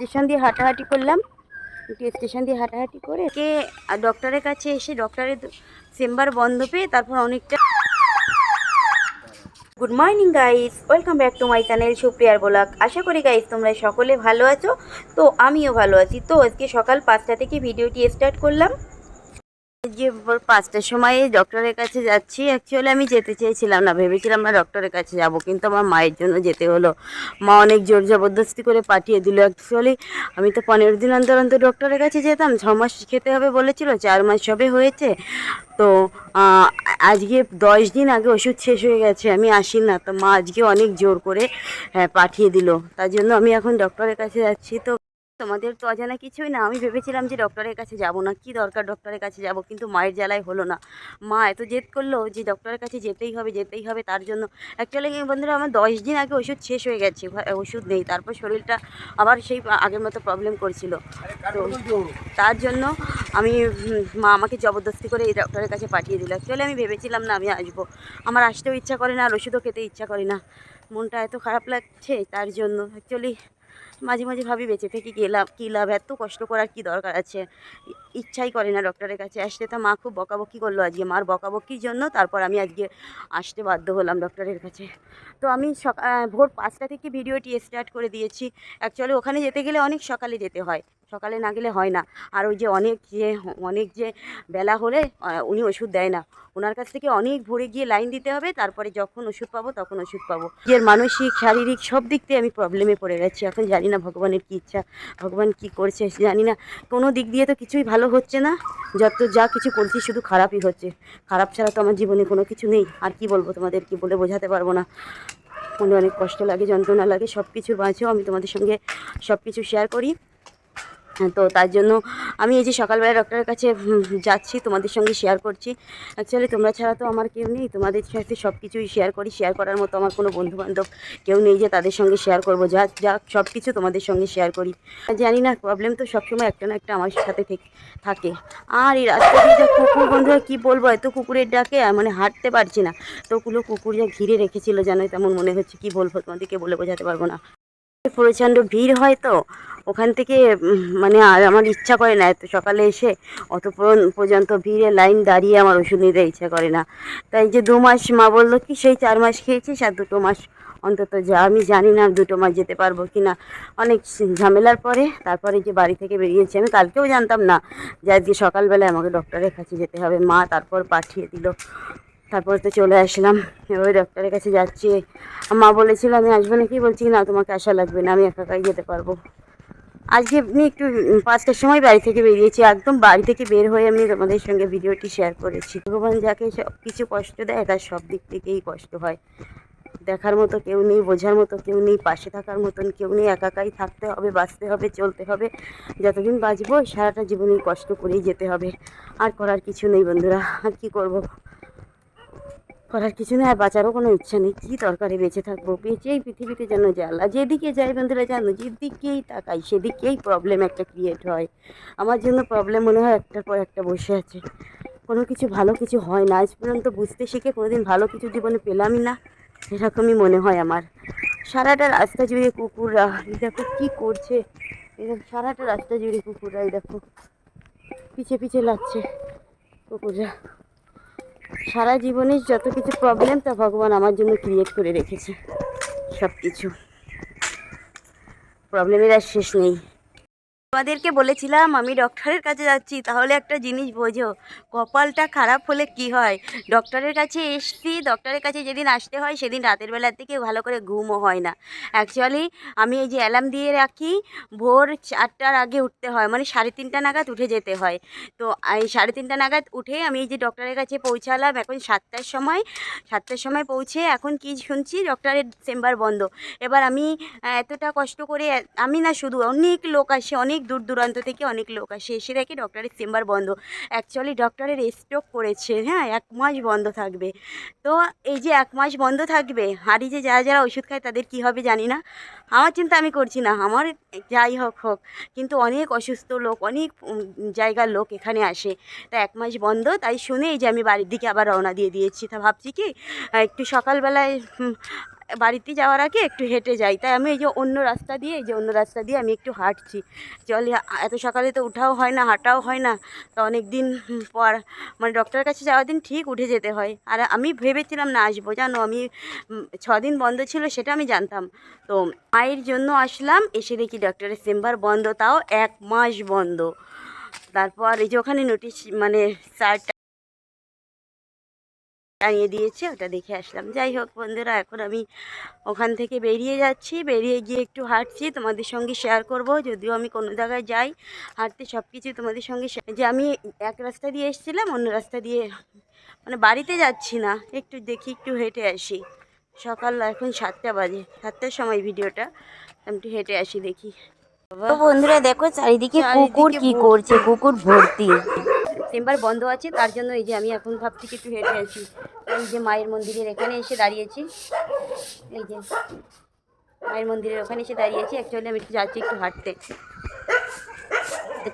Station দিয়ে হাঁটাহাঁটি করলাম। একটু স্টেশন দিয়ে হাঁটাহাঁটি করে কে ডক্টরের কাছে এসে ডক্টরের চেম্বার বন্ধ পেয়ে তারপর অনেকটা good morning guys welcome back to my channel সুপ্রিয়ার blog. আশা করি গাইস তোমরা সকলে ভালো আছো। তো আমিও ভালো আছি। তো আজকে সকাল পাঁচটা থেকে ভিডিওটি স্টার্ট করলাম। যে পাঁচটার সময় ডক্টরের কাছে যাচ্ছি। অ্যাকচুয়ালি আমি যেতে চেয়েছিলাম না ভেবেছিলাম না ডক্টরের কাছে যাব কিন্তু আমার মায়ের জন্য যেতে হলো। মা অনেক জোর জবরদস্তি করে পাঠিয়ে দিল। অ্যাকচুয়ালি আমি তো পনেরো দিন অন্তর অন্তর ডক্টরের কাছে যেতাম ছ মাস খেতে হবে বলেছিল চার মাস সবে হয়েছে। তো আজকে দশ দিন আগে ওষুধ শেষ হয়ে গেছে আমি আসি না। তো মা আজকে অনেক জোর করে হ্যাঁ, পাঠিয়ে দিল। তার জন্য আমি এখন ডক্টরের কাছে যাচ্ছি। তো তোমাদের তো অজানা কিছুই না। আমি ভেবেছিলাম যে ডক্টরের কাছে যাব না। কি দরকার ডক্টরের কাছে যাব? কিন্তু মায়ের জ্বালায় হলো না। মা এত জেদ করল যে ডক্টরের কাছে যেতেই হবে যেতেই হবে। তার জন্য অ্যাকচুয়ালি বন্ধুরা আমার দশ দিন আগে ওষুধ শেষ হয়ে গেছে। ওষুধ নেই। তারপর শরীরটা আবার সেই আগের মতো প্রবলেম করছিল। তো তার জন্য আমি মা আমাকে জবরদস্তি করে এই ডক্টরের কাছে পাঠিয়ে দিল। অ্যাকচুয়ালি আমি ভেবেছিলাম না আমি আসব। আমার আসতেও ইচ্ছা করে না আর ওষুধও খেতে ইচ্ছা করে না। মনটা এত খারাপ লাগছে তার জন্য অ্যাকচুয়ালি মাঝে মাঝে ভাবি বেঁচে থেকে কী লাভ কী লাভ? এত কষ্ট করার কী দরকার আছে? ইচ্ছাই করে না ডক্টরের কাছে আসতে। তা মা খুব বকাবকি করল আজকে। মার বকাবকির জন্য তারপর আমি আজকে আসতে বাধ্য হলাম ডক্টরের কাছে। তো আমি সকাল ভোর পাঁচটা থেকে ভিডিওটি স্টার্ট করে দিয়েছি। অ্যাকচুয়ালি ওখানে যেতে গেলে অনেক সকালে যেতে হয়। সকালে না গেলে হয় না। আর ওই যে অনেক যে অনেক যে বেলা হলে উনি ওষুধ দেয় না। ওনার কাছ থেকে অনেক ভোরে গিয়ে লাইন দিতে হবে, তারপরে যখন ওষুধ পাবো, তখন ওষুধ পাবো। নিজের মানসিক, শারীরিক সব দিক দিয়ে আমি প্রবলেমে পড়ে গেছি। এখন জানি না ভগবানের কী ইচ্ছা, ভগবান কী করছে, জানি না। কোনো দিক দিয়ে তো কিছুই ভালো হচ্ছে না। যত, যা কিছু করছি শুধু খারাপই হচ্ছে। খারাপ ছাড়া তো আমার জীবনে কোনো কিছু নেই। আর কি বলব তোমাদের কি বলে বোঝাতে পারব না। মনে অনেক কষ্ট লাগে, যন্ত্রণা লাগে সব কিছুর মাঝেও আমি তোমাদের সঙ্গে সব কিছু শেয়ার করি। তো তার জন্য আমি এই যে সকালবেলা ডক্টরের কাছে যাচ্ছি, তোমাদের সঙ্গে শেয়ার করছি। অ্যাকচুয়ালি তোমরা ছাড়া তো আমার কেউ নেই, তোমাদের সাথে সব কিছুই শেয়ার করি। শেয়ার করার মতো আমার কোনো বন্ধু বান্ধব কেউ নেই যে তাদের সঙ্গে শেয়ার করব। যা যা সব কিছু তোমাদের সঙ্গে শেয়ার করি। জানি না প্রবলেম তো সবসময় একটা না একটা আমার সাথে থাকে আর এই রাস্তা দিয়ে যা কুকুর, বন্ধুরা, কী বলব? এত কুকুরের ডাকে মানে হাঁটতে পারছি না। তোগুলো কুকুর যা ঘিরে রেখেছিল জানো তেমন মনে হচ্ছে, কি বলব? তোমাদেরকে বলে বোঝাতে পারব না। প্রচণ্ড ভিড় হয় তো, ওখান থেকে মানে আর আমার ইচ্ছা করে না, এত সকালে এসে অত পর্যন্ত ভিড়ে লাইন দাঁড়িয়ে আমার ওষুধ নিতে ইচ্ছা করে না। তাই যে দু মাস মা বলল, কি সেই চার মাস খেয়েছিস আর দুটো মাস অন্তত যা, আমি জানি না দুটো মাস যেতে পারব কি না। অনেক ঝামেলার পরে, তারপরে যে বাড়ি থেকে বেরিয়েছি, আমি কালকেও জানতাম না যে আজকে সকালবেলায় আমাকে ডক্টরের কাছে যেতে হবে। মা তারপর পাঠিয়ে দিল। তারপর তো চলে আসলাম। এবার ডক্টরের কাছে যাচ্ছি। মা বলেছিল, আমি আসব নাকি? বলছি, না, তোমাকে আসা লাগবে না, আমি একা একাই যেতে পারব। আজকে এমনি একটু পাঁচটার সময় বাড়ি থেকে বেরিয়েছি। একদম বাড়ি থেকে বের হয়ে আমি তোমাদের সঙ্গে ভিডিওটি শেয়ার করেছি। ভগবান যাকে সব কিছু কষ্ট দেয়, তার সব দিক থেকেই কষ্ট হয়। দেখার মতো কেউ নেই, বোঝার মতো কেউ নেই, পাশে থাকার মতন কেউ নেই। একাকাই থাকতে হবে, বাঁচতে হবে, চলতে হবে। যতদিন বাঁচবো, সারাটা জীবনেই কষ্ট করেই যেতে হবে। আর করার কিছু নেই বন্ধুরা, আর কি করব? করার কিছু নেই, আর বাঁচারও কোনো ইচ্ছা নেই। কী দরকারে বেঁচে থাকব? বেঁচেই পৃথিবীতে যেন জ্বালা যেদিকে যাই বন্ধুরা জানো যেদিকেই তাকাই, সেদিকেই প্রবলেম একটা ক্রিয়েট হয়। আমার জন্য প্রবলেম মনে হয় একটার পর একটা বসে আছে। কোনো কিছু ভালো কিছু হয় না। আজ পর্যন্ত বুঝতে শিখে কোনোদিন ভালো কিছু জীবনে পেলামই না এরকমই মনে হয় আমার। সারাটা রাস্তা জুড়ে কুকুররা দেখো কী করছে। এরকম সারাটা রাস্তা জুড়ে কুকুররা দেখো। পিছে পিছে লাগছে কুকুররা। সারা জীবনে যত কিছু প্রবলেম তা ভগবান আমার জন্য ক্রিয়েট করে রেখেছে। সব কিছু প্রবলেমের আর শেষ নেই। তোমাদেরকে বলেছিলাম আমি ডক্টরের কাছে যাচ্ছি, তাহলে একটা জিনিস বোঝো। কপালটা খারাপ হলে কি হয়? ডক্টরের কাছে এসছি, ডক্টরের কাছে যেদিন আসতে হয় সেদিন রাতের বেলার থেকে ভালো করে ঘুমও হয় না। অ্যাকচুয়ালি আমি এই যে অ্যালার্ম দিয়ে রাখি, ভোর চারটার আগে উঠতে হয় মানে সাড়ে তিনটা নাগাদ উঠে যেতে হয়। তো এই সাড়ে তিনটা নাগাদ উঠে আমি এই যে ডক্টরের কাছে পৌঁছালাম, এখন সাতটার সময়। সাতটার সময় পৌঁছে এখন কি শুনছি? ডক্টরের চেম্বার বন্ধ। এবার আমি এতটা কষ্ট করে, আমি না শুধু, অনেক লোক আসে, অনেক দূর দূরান্ত থেকে অনেক লোক আসে। এসে দেখে ডক্টরের চেম্বার বন্ধ। অ্যাকচুয়ালি ডক্টরের স্ট্রোক করেছে হ্যাঁ এক মাস বন্ধ থাকবে। তো এই যে এক মাস বন্ধ থাকবে হাঁড়ি যে যারা যারা ওষুধ খায় তাদের কি হবে জানি না। আমার চিন্তা আমি করছি না, আমার যাই হোক হোক। কিন্তু অনেক অসুস্থ লোক, অনেক জায়গার লোক এখানে আসে। তা এক মাস বন্ধ, তাই শুনে এই যে আমি বাড়ির দিকে আবার রওনা দিয়ে দিয়েছি। তা ভাবছি কি, একটু সকালবেলায় বাড়িতে যাওয়ার আগে একটু হেঁটে যাই। তাই আমি এই যে অন্য রাস্তা দিয়ে, এই যে অন্য রাস্তা দিয়ে আমি একটু হাঁটছি। চলে এত সকালে তো উঠাও হয় না, হাঁটাও হয় না। তো অনেক দিন পর মানে ডক্টরের কাছে যাওয়ার দিন ঠিক উঠে যেতে হয়। আর আমি ভেবেছিলাম না আসব, জানো? আমি ছদিন বন্ধ ছিল সেটা আমি জানতাম। তো মায়ের জন্য আসলাম, এসে দেখি ডক্টরের চেম্বার বন্ধ, তাও এক মাস বন্ধ। তারপর এই যে ওখানে নোটিশ মানে স্যারটা টাঙিয়ে দিয়েছে ওটা দেখে আসলাম। যাই হোক বন্ধুরা এখন আমি ওখান থেকে বেরিয়ে যাচ্ছি। বেরিয়ে গিয়ে একটু হাঁটছি তোমাদের সঙ্গে শেয়ার করব। যদিও আমি কোনো জায়গায় যাই হাঁটতে সব কিছু তোমাদের সঙ্গে যে আমি এক রাস্তা দিয়ে এসেছিলাম অন্য রাস্তা দিয়ে মানে বাড়িতে যাচ্ছি না। একটু দেখি একটু হেঁটে আসি। সকাল এখন সাতটা বাজে সাতটার সময় ভিডিওটা। আমি একটু হেঁটে আসি দেখি। তো বন্ধুরা দেখো চারিদিকে কুকুর কি করছে কুকুর ভর্তি। চেম্বার বন্ধ আছে, তার জন্য এই যে আমি এখন ভাবছি একটু হেঁটে আছি এই যে মায়ের মন্দিরের এখানে এসে দাঁড়িয়েছি। এই যে মায়ের মন্দিরের ওখানে এসে দাঁড়িয়েছি। অ্যাকচুয়ালি আমি একটু যাচ্ছি একটু হাঁটতে।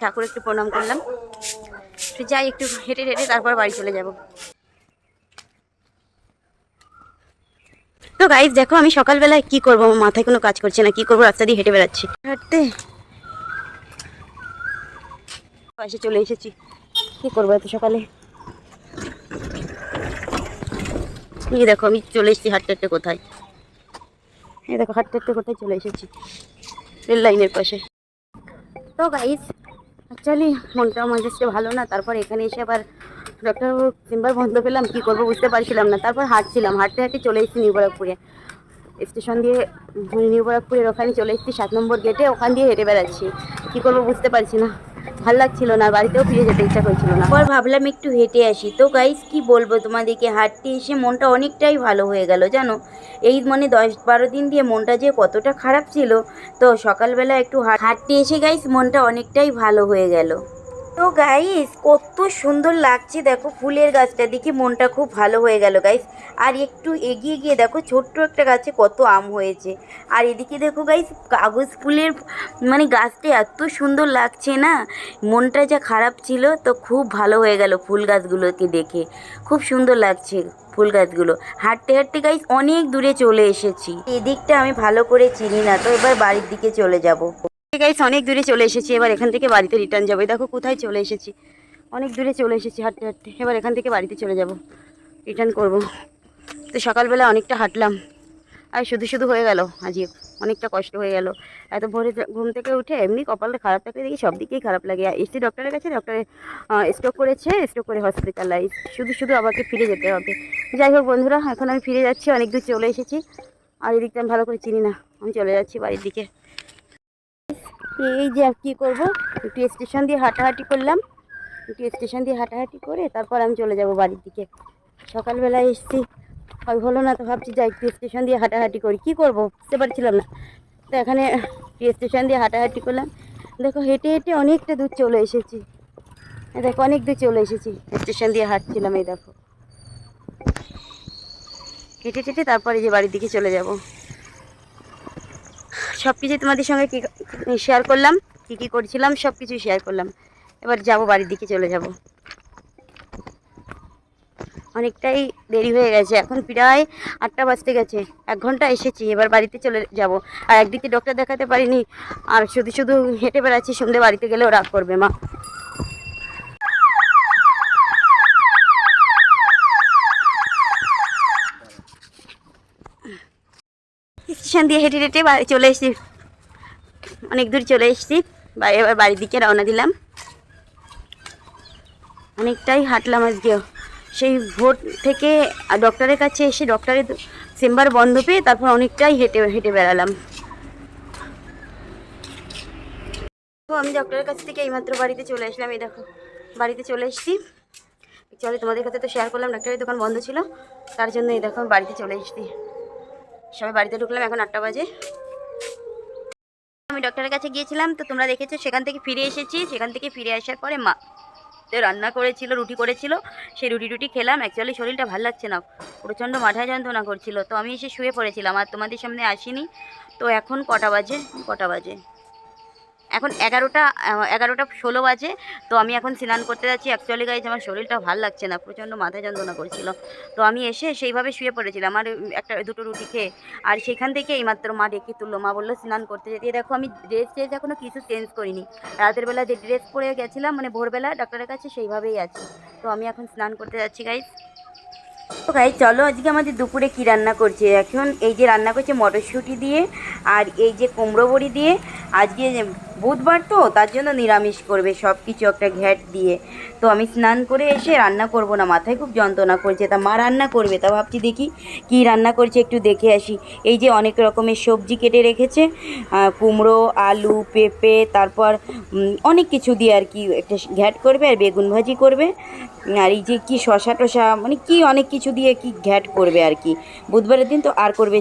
ঠাকুর একটু প্রণাম করলাম। একটু যাই, একটু হেঁটে হেঁটে তারপর বাড়ি চলে যাব। তো গাইজ দেখো আমি সকালবেলায় কি করব? মাথায় কোনো কাজ করছে না। কি করব? রাস্তা দিয়ে হেঁটে বেড়াচ্ছি। হাঁটতে। পাশে চলে এসেছি। কি করব এত সকালে? এই দেখো, আমি চলে এসেছি হাঁটতে হাঁটতে কোথায়? এই দেখো, হাঁটতে হাঁটতে কোথায় চলে এসেছি? রেল লাইনের পাশে। তো গাইজ অ্যাকচুয়ালি মনটা আমার কাছে ভালো না, তারপর এখানে এসে আবার ডক্টর চেম্বার বন্ধ পেলাম, কী করব বুঝতে পারছিলাম না। তারপর হাঁটছিলাম, হাঁটতে হাঁটতে চলে এসেছি নিউ ব্যারাকপুরে স্টেশন দিয়ে নিউ ব্যারাকপুরের ওখানে চলে এসেছি, সাত নম্বর গেটে ওখান দিয়ে হেঁটে বেড়াচ্ছি। কী করব বুঝতে পারছি না। ভালো লাগছিল না, বাড়িতেও ফিরে যেতে ইচ্ছা করছিল না। পর ভাবলাম একটু হেঁটে আসি। তো গাইস কি বলব তোমাদেরকে, হাঁটতে এসে মনটা অনেকটাই ভালো হয়ে গেল, জানো? এই মানে দশ বারো দিন দিয়ে মনটা যে কতটা খারাপ ছিল, তো সকালবেলা একটু হাঁটতে এসে গাইস মনটা অনেকটাই ভালো হয়ে গেল। তো গাইস কত সুন্দর লাগছে। দেখো ফুলের গাছটা দেখে মনটা খুব ভালো হয়ে গেল গাইস আর একটু এগিয়ে গিয়ে দেখো ছোট্ট একটা গাছে কত আম হয়েছে। আর এদিকে দেখো গাইস কাগজ ফুলের মানে গাছটা এত সুন্দর লাগছে না। মনটা যা খারাপ ছিল, তো খুব ভালো হয়ে গেল ফুল গাছগুলোকে দেখে। খুব সুন্দর লাগছে ফুল গাছগুলো। হাঁটতে হাঁটতে গাইস অনেক দূরে চলে এসেছি। এদিকটা আমি ভালো করে চিনি না, তো এবার বাড়ির দিকে চলে যাব। গাইস অনেক দূরে চলে এসেছি। এবার এখান থেকে বাড়িতে রিটার্ন যাব। দেখো, কোথায় চলে এসেছি? অনেক দূরে চলে এসেছি, হাঁটতে হাঁটতে। এবার এখান থেকে বাড়িতে চলে যাব। রিটার্ন করব। তো সকালবেলা অনেকটা হাঁটলাম। আর শুধু শুধু হয়ে গেল আজকে। অনেকটা কষ্ট হয়ে গেল। এত ভোরে ঘুম থেকে উঠে এমনি কপালটা খারাপ থাকলে দেখি সব দিকেই খারাপ লাগে। আর এসছি ডক্টরের কাছে ডক্টরে স্ট্রোক করেছে স্ট্রোক করে হসপিটালাইজ শুধু শুধু আমাকে ফিরে যেতে হবে। যাই হোক বন্ধুরা, এখন আমি ফিরে যাচ্ছি, অনেক দূর চলে এসেছি। আর এদিকটা আমি ভালো করে চিনি না। আমি চলে যাচ্ছি বাড়ির দিকে। এই যে আর কী করব? একটু স্টেশন দিয়ে হাঁটাহাঁটি করলাম। একটু স্টেশন দিয়ে হাঁটাহাঁটি করে তারপর আমি চলে যাব বাড়ির দিকে। সকালবেলায় এসছি। হয় হলো না তো ভাবছি যাই, একটু স্টেশন দিয়ে হাঁটাহাঁটি করি। কী করব? বুঝতে পারছিলাম না। তো এখানে স্টেশন দিয়ে হাঁটাহাঁটি করলাম। দেখো হেঁটে হেঁটে অনেকটা দূর চলে এসেছি। দেখো অনেক দূর চলে এসেছি। স্টেশন দিয়ে হাঁটছিলাম এই দেখো। হেঁটে হেঁটে তারপরে যে বাড়ির দিকে চলে যাব। সব কিছুই তোমাদের সঙ্গে কী শেয়ার করলাম, কী কী করছিলাম সব কিছুই শেয়ার করলাম। এবার যাব বাড়ির দিকে, চলে যাব। অনেকটাই দেরি হয়ে গেছে, এখন প্রায় আটটা বাজতে গেছে। এক ঘণ্টা এসেছি, এবার বাড়িতে চলে যাব। আর একদিকে ডক্টর দেখাতে পারিনি, আর শুধু শুধু হেঁটে বেড়াচ্ছি সন্ধ্যে বাড়িতে গেলেও রাগ করবে মা। স্টেশন দিয়ে হেঁটে হেঁটে বাড়ি চলে এসেছি। অনেক দূর চলে এসেছি। এবার বাড়ির দিকে রওনা দিলাম। অনেকটাই হাঁটলাম আজকেও সেই ভোট থেকে ডক্টরের কাছে এসে ডক্টরের চেম্বার বন্ধ পেয়ে তারপর অনেকটাই হেঁটে হেঁটে বেড়ালাম। আমি ডক্টরের কাছ থেকে এইমাত্র বাড়িতে চলে আসলাম। এই দেখো, বাড়িতে চলে এসেছি। চলে তোমাদের কাছে তো শেয়ার করলাম, ডাক্তারের দোকান বন্ধ ছিল। তার জন্য এই দেখো বাড়িতে চলে এসেছি। সবাই বাড়িতে ঢুকলাম, এখন আটটা বাজে। আমি ডক্টরের কাছে গিয়েছিলাম, তো তোমরা দেখেছ, সেখান থেকে ফিরে এসেছি। সেখান থেকে ফিরে আসার পরে মা তো রান্না করেছিল, রুটি করেছিল, সেই রুটি টুটি খেলাম। অ্যাকচুয়ালি শরীরটা ভালো লাগছে না, প্রচণ্ড মাথায় যন্ত্রণা করছিল। তো আমি এসে শুয়ে পড়েছিলাম, আর তোমাদের সামনে আসিনি। তো এখন কটা বাজে? কটা বাজে? এখন এগারোটা এগারোটা ষোলো বাজে, তো আমি এখন স্নান করতে যাচ্ছি। অ্যাকচুয়ালি গাইজ আমার শরীরটা ভালো লাগছে না, প্রচণ্ড মাথা যন্ত্রণা করছিল। তো আমি এসে সেইভাবে শুয়ে পড়েছিলাম। আর একটা দুটো রুটি খেয়ে, আর সেখান থেকে এইমাত্র মা ডেকে তুললো। মা বলল, স্নান করতে যেতে। দেখো, আমি ড্রেস ট্রেস এখনও কিছু চেঞ্জ করিনি। রাতের বেলা যে ড্রেস পরে গেছিলাম মানে ভোরবেলা ডাক্তারের কাছে, সেইভাবেই আছি। তো আমি এখন স্নান করতে যাচ্ছি গাইজ তো গাই চলো আজকে আমাদের দুপুরে কি রান্না করছে? এখন এই যে রান্না করছে মটরশুঁটি দিয়ে, আর এই যে কুমড়ো বড়ি দিয়ে, আজকে বুধবার তো, তার জন্য নিরামিষ করবে সব কিছু একটা ঘ্যাট দিয়ে। তো আমি স্নান করে এসে রান্না করব না, মাথায় খুব যন্ত্রণা করছে, তা মা রান্না করবে, তা ভাবছি দেখি কি রান্না করছে, একটু দেখে আসি। এই যে অনেক রকমের সবজি কেটে রেখেছে কুমড়ো, আলু, পেঁপে, তারপর অনেক কিছু দিয়ে আর কি একটা ঘ্যাট করবে, আর বেগুন ভাজি করবে। আর এই যে কি শশা টশা মানে কি অনেক কিছু দিয়ে কি ঘ্যাট করবে আর কি। বুধবারের দিন তো আর করবে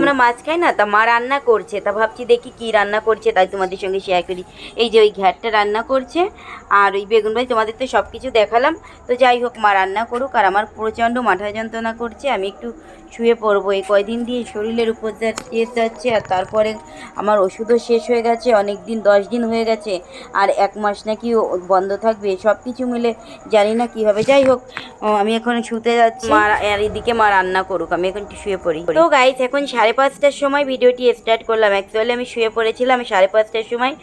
আমরা মাছ খাই না, তা মা রান্না করছে, তা ভাবছি দেখি কি রান্না করছে, তাই তোমাদের সঙ্গে শেয়ার করি। এই যে ওই ঘ্যাটটা রান্না করছে আর ওই বেগুন ভাজি তোমাদের তো সব কিছু দেখালাম। তো যাই হোক মা রান্না করুক আর আমার প্রচণ্ড মাথা যন্ত্রণা করছে। আমি একটু শুয়ে পড়ব। এই কয়দিন দিয়ে শরীরের উপর যা টেস্ট যাচ্ছে আর তারপরে আমার ওষুধও শেষ হয়ে গেছে। অনেক দিন দশ দিন হয়ে গেছে আর এক মাস নাকি বন্ধ থাকবে। সব কিছু মিলে জানি না কি হবে যাই হোক আমি এখন শুতে যাচ্ছি। মা আর এদিকে মা রান্না করুক আমি এখন একটু শুয়ে পড়ি। তো গাইস এখন সাড়ে পাঁচটার সময় ভিডিওটি স্টার্ট করলাম। অ্যাকচুয়ালি আমি শুয়ে পড়েছিলাম সাড়ে পাঁচটার সময়।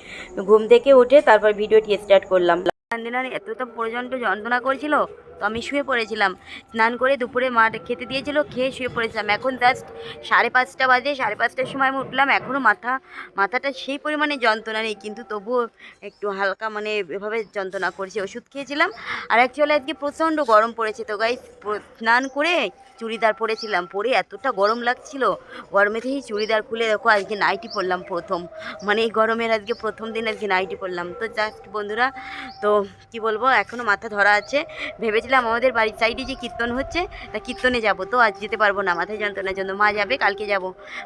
ঘুম থেকে উঠে তারপর ভিডিওটি স্টার্ট করলাম। দিনার এতটা প্রচণ্ড যন্ত্রণা করেছিল তো আমি শুয়ে পড়েছিলাম। স্নান করে দুপুরে মা খেতে দিয়েছিল, খেয়ে শুয়ে পড়েছিলাম। এখন জাস্ট সাড়ে পাঁচটা বাজে, সাড়ে পাঁচটার সময় আমি উঠলাম। এখনও মাথা, মাথাটা সেই পরিমাণে যন্ত্রণা নেই, কিন্তু তবুও একটু হালকা মানে এভাবে যন্ত্রণা করছে। ওষুধ খেয়েছিলাম। আর অ্যাকচুয়ালি আজকে প্রচণ্ড গরম পড়েছে। তো গাই স্নান করে চুড়িদার পরেছিলাম, পরে এতটা গরম লাগছিল। গরমে থেকেই চুড়িদার খুলে দেখো আজকে নাইটি পরলাম প্রথম। মানে এই গরমের আজকে প্রথম দিন আজকে নাইটি পরলাম। তো জাস্ট বন্ধুরা, তো কি বলব এখনও মাথা ধরা আছে। ভেবেছিলাম আমাদের বাড়ির সাইডে যে কীর্তন হচ্ছে, তা কীর্তনে যাব। তো আজ যেতে পারব না, মাথায় যন্ত্রণার জন্য। মা যাবে, কালকে যাব।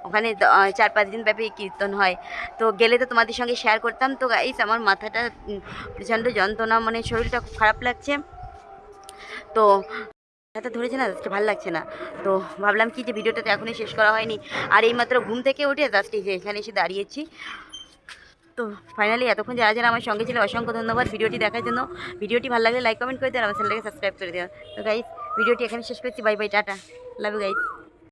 ওখানে চার পাঁচ দিন ব্যাপী কীর্তন হয়। তো গেলে তো তোমাদের সঙ্গে শেয়ার করতাম। তো গাইস আমার মাথাটা প্রচণ্ড যন্ত্রণা মানে শরীরটা খুব খারাপ লাগছে। তো মাথাটা ধরেছে না জাস্ট ভালো লাগছে না। তো ভাবলাম কি যে ভিডিওটা তো এখনই শেষ করা হয়নি। আর এইমাত্র ঘুম থেকে উঠে জাস্ট এই যে এখানে এসে দাঁড়িয়েছি। তো ফাইনালি এতক্ষণ যারা যারা আমার সঙ্গে ছিল অসংখ্য ধন্যবাদ ভিডিওটি দেখার জন্য। ভিডিওটি ভালো লাগলে লাইক কমেন্ট করে দেন আমার চ্যানেলটাকে সাবস্ক্রাইব করে দেওয়া তো গাইজ ভিডিওটি এখানে শেষ করছি। Bye bye tata. Love guys